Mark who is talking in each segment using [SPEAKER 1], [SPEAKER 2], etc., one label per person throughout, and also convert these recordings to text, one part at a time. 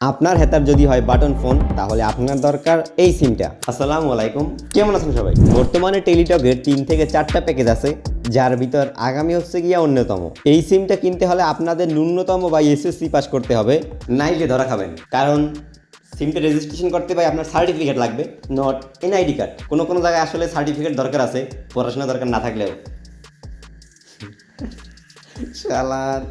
[SPEAKER 1] আপনার হেতার যদি হয় বাটন ফোন, তাহলে আপনার দরকার এই সিমটা। আসসালামু আলাইকুম। কেমন আছেন সবাই? বর্তমানে টেলিটকের তিন থেকে চারটা প্যাকেজ আছে, যার ভিতর আগামী হচ্ছে গিয়া অন্যতম। এই সিমটা কিনতে হলে আপনাদের ন্যূনতম বা এসএসসি পাস করতে হবে নাইলে ধরা খাবেন। কারণ সিমটা রেজিস্ট্রেশন করতে ভাই আপনার সার্টিফিকেট লাগবে নট এনআইডি কার্ড কোনো কোনো জায়গায় আসলে সার্টিফিকেট দরকার আছে পড়াশোনা দরকার না থাকলেও। শালার।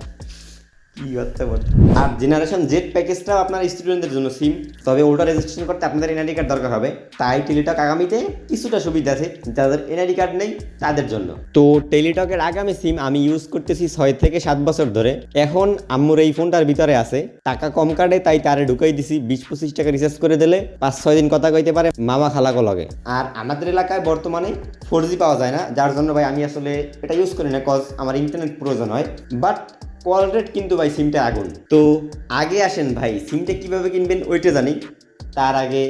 [SPEAKER 1] কি করতে পারছে আর জেনারেশন জেড প্যাকেজটাও আপনার স্টুডেন্টদের জন্য সিম তবে ওটা রেজিস্ট্রেশন করতে আপনাদের এনআইডি কার্ড দরকার হবে। তাই টেলিটক আগামীতে কিছুটা সুবিধা আছে যাদের এনআইডি কার্ড নেই তাদের জন্য। তো টেলিটকের আগামী সিম আমি ইউজ করতেছি ছয় থেকে সাত বছর ধরে। এখন আম্মুর এই ফোনটার ভিতরে আছে। টাকা কম কাটে তাই তারে ঢুকাই দিছি। বিশ পঁচিশ টাকা রিচার্জ করে দিলে পাঁচ ছয় দিন কথা কইতে পারে মামা খালাকো লগে। আর আমাদের এলাকায় বর্তমানে ফোর জি পাওয়া যায় না। যার জন্য ভাই আমি আসলে এটা ইউজ করি না কজ আমার ইন্টারনেট প্রয়োজন হয়। বাট কল রেট কিন্তু ভাই সিমটা আগুন। তো আগে আসেন ভাই সিমটা কীভাবে কিনবেন ওইটা জানি। তার আগে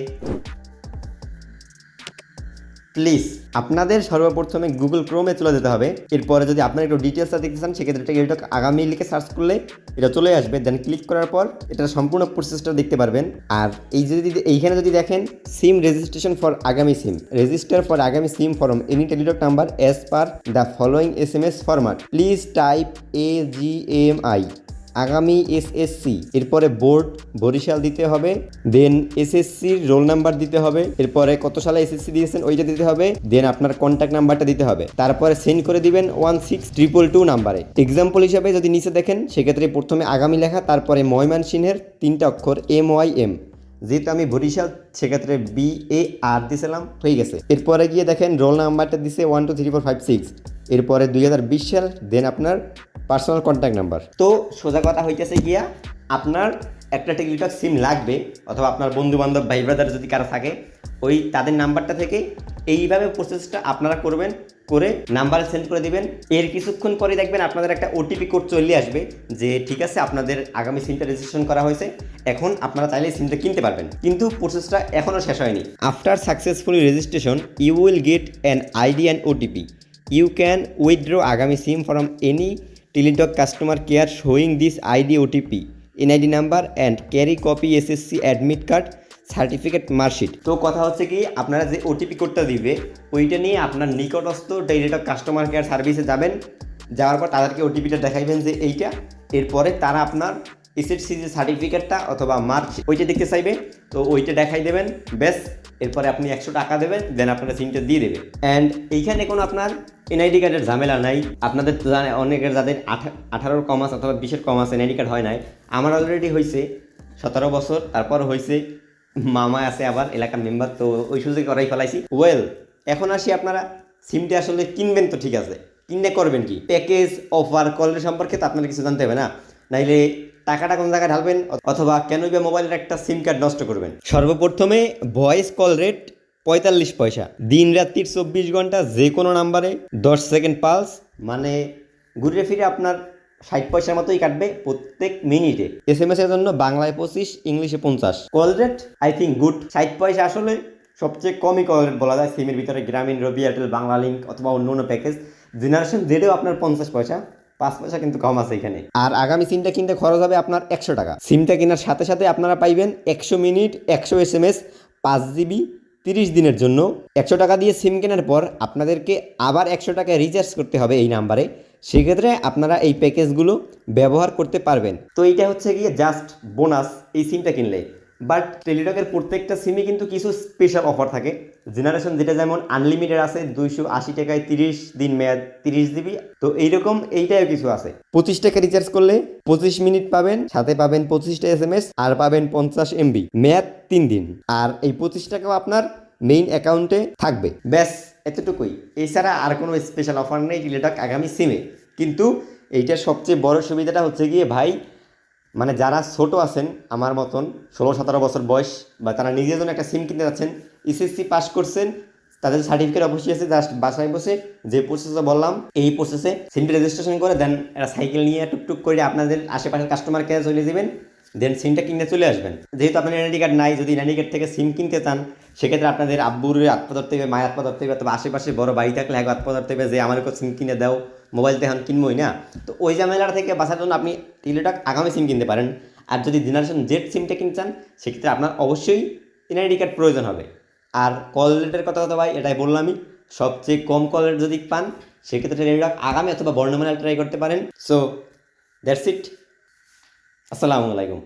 [SPEAKER 1] প্লিজ, আপনাদের সর্বপ্রথমে গুগল ক্রোমে চলে যেতে হবে। এরপরে যদি আপনার একটু ডিটেলসটা দেখতে চান, সেক্ষেত্রে এটা এটা আগামী লিখে সার্চ করলে এটা চলে আসবে। দেন ক্লিক করার পর এটা সম্পূর্ণ প্রসেসটা দেখতে পারবেন। আর এই যদি এইখানে যদি দেখেন সিম রেজিস্ট্রেশন ফর আগামী SIM register for Agami SIM from any Teletalk number as per the following S M S format please type A G M I Agami SSC, এরপরে বোর্ড, বরিশাল দিতে হবে, দেন এসএসসির রোল নাম্বার দিতে হবে, এরপরে কত সালে এসএসসি দিয়েছেন ওইটা দিতে হবে, দেন আপনার কন্ট্যাক্ট নাম্বারটা দিতে হবে। তারপরে সেন্ড করে দিবেন ওয়ান সিক্স ট্রিপল টু নাম্বারে এক্সাম্পল হিসাবে যদি নিচে দেখেন, সেক্ষেত্রে প্রথমে আগামী লেখা, তারপরে ময়মনসিংহের তিনটা অক্ষর এম ওয়াই এম। যেহেতু আমি বরিশাল, সেক্ষেত্রে বি এ আর দিয়েছিলাম হয়ে গেছে। এরপরে গিয়ে দেখেন রোল নাম্বারটা দিছে one two three four five six এরপরে দুই হাজার বিশ সাল দেন আপনার পার্সোনাল কন্ট্যাক্ট নাম্বার তো সোজা কথা হইতেছে গিয়া, আপনার একটা টেলিটক সিম লাগবে, অথবা আপনার বন্ধু বান্ধব ভাই ব্রাদার যদি কারও থাকে, ওই তাদের নাম্বারটা থেকে এইভাবে প্রসেসটা আপনারা করবেন, করে নাম্বার সেন্ড করে দিবেন। এর কিছুক্ষণ পরে দেখবেন আপনাদের একটা ওটিপি কোড চলে আসবে, যে ঠিক আছে, আপনাদের আগামী সিমটা রেজিস্ট্রেশন করা হয়েছে, এখন আপনারা চাইলে সিমটা কিনতে পারবেন। কিন্তু প্রসেসটা এখনও শেষ হয়নি। After successfully registration you will get an ID and OTP you can withdraw Agami SIM from any Teletalk customer care showing this ID OTP NID number and carry copy SSC admit card certificate marksheet তো কথা হচ্ছে কি, আপনারা যে OTP কোডটা দিবে, ওইটা নিয়ে আপনার নিকটস্থ টেলিটক কাস্টমার কেয়ার সার্ভিসে যাবেন, যাওয়ার পর তাদেরকে ওটিপিটা দেখাইবেন যে এইটা, এরপরে তারা আপনার এসএসসি যে সার্টিফিকেটটা অথবা মার্চ ওইটা দেখতে চাইবে, তো ওইটা দেখাই দেবেন, ব্যাস, এরপরে আপনি একশো টাকা দেবেন দেন আপনারা সিমটা দিয়ে দেবে অ্যান্ড এইখানে কোনো আপনার এনআইডি কার্ডের ঝামেলা নাই, আপনাদের জানে অনেকের যাদের আঠা, আঠারোর কম আছে অথবা বিশের কম আছে এনআইডি কার্ড হয় নাই, আমার অলরেডি হয়েছে সতেরো বছর, তারপর হয়েছে মামা আছে আবার, এলাকার মেম্বার তো ওই সুযোগে করাই ফেলাইছি। ওয়েল এখন আসি আপনারা সিমটা আসলে কিনবেন তো ঠিক আছে, কিনলে করবেন কি? প্যাকেজ অফার কলের সম্পর্কে তো আপনারা কিছু জানতে হবে না, নাইলে টাকাটা কোন জায়গায় ঢালবেন? অথবা কেন বা মোবাইলের একটা সিম কার্ড নষ্ট করবেন? সর্বপ্রথমে ভয়েস কল রেট পঁয়তাল্লিশ পয়সা। দিন রাত্রির চব্বিশ ঘণ্টা যে কোনো নাম্বারে দশ সেকেন্ড পালস মানে ঘুরে ফিরে আপনার ষাট পয়সার মতোই কাটবে প্রত্যেক মিনিটে। এস এম এস এর জন্য বাংলায় পঁচিশ, ইংলিশে পঞ্চাশ। Call rate I think good ষাট পয়সা আসলে সবচেয়ে কমই কল রেট বলা যায়। সিমের ভিতরে গ্রামীণ রবি এয়ারটেল, বাংলা লিঙ্ক অথবা অন্য অন্য প্যাকেজ। জেনারেশন জেডেও আপনার পঞ্চাশ পয়সা। পাঁচ পয়সা কিন্তু কম আছে এখানে। আর আগামী সিমটা কিনতে খরচ হবে আপনার একশো টাকা। সিমটা কেনার সাথে সাথে আপনারা পাইবেন একশো মিনিট একশো এস এম এস পাঁচ জিবি তিরিশ দিনের জন্য। একশো টাকা দিয়ে সিম কেনার পর আপনাদেরকে আবার একশো টাকা রিচার্জ করতে হবে এই নাম্বারে। সেক্ষেত্রে আপনারা এই প্যাকেজগুলো ব্যবহার করতে পারবেন। তো এইটা হচ্ছে গিয়ে জাস্ট বোনাস এই সিমটা কিনলে। বাট টেলিটকের প্রত্যেকটা সিমে কিন্তু কিছু স্পেশাল অফার থাকে। জেনারেশন যেটা যেমন আনলিমিটেড আছে, দুইশো আশি টাকায় তিরিশ দিন মেয়াদ তিরিশ জিবি। তো এইরকম এইটাও কিছু আছে। পঁচিশ টাকা রিচার্জ করলে পঁচিশ মিনিট পাবেন, সাথে পাবেন পঁচিশটা এস এম এস আর পাবেন পঞ্চাশ এমবি মেয়াদ তিন দিন। আর এই পঁচিশ টাকাও আপনার মেইন অ্যাকাউন্টে থাকবে। ব্যাস, এতটুকুই। এছাড়া আর কোনো স্পেশাল অফার নেই টেলিটক আগামী সিমে কিন্তু এইটার সবচেয়ে বড় সুবিধাটা হচ্ছে গিয়ে ভাই মানে যারা ছোট আছেন, আমার মতন ষোলো, সতেরো বছর বয়স বা তারা নিজের জন্য একটা সিম কিনতে যাচ্ছেন এসএসসি পাস করছেন, তাদের সার্টিফিকেট অবশ্যই আছে জাস্ট বাসায় বসে যে প্রসেসে বললাম, এই প্রসেসে সিমটি রেজিস্ট্রেশন করে দেন। একটা সাইকেল নিয়ে টুকটুক করে আপনাদের আশেপাশের কাস্টমার কেয়ার চলে যাবেন। দেন সিমটা কিনতে চলে আসবেন। যেহেতু আপনার এনআইডি কার্ড নাই, যদি এনআইডি কার্ড থেকে সিম কিনতে চান, সেক্ষেত্রে আপনাদের আব্বুর হাত ধরতে হবে, মায়ের হাত ধরতে হবে, অথবা আশেপাশে বড় বাড়ি থাকলে এক হাত ধরতে হবে যে, আমার সিম কিনে দাও মোবাইল তো এখন কিনবোই না। তো ওই ঝামেলার থেকে বাঁচার জন্য আপনি টেলিটক আগামী সিম কিনতে পারেন। আর যদি জেনারেশন জেড সিমটা কিনতে চান, সেক্ষেত্রে আপনার অবশ্যই এনআইডি কার্ড প্রয়োজন হবে। আর কল রেটের কথা কথা ভাই, এটাই বললামই সবচেয়ে কম কল রেট যদি পান, সেক্ষেত্রে আগামী অথবা বর্ণমালা ট্রাই করতে পারেন। সো দ্যাটস ইট আসসালামু আলাইকুম।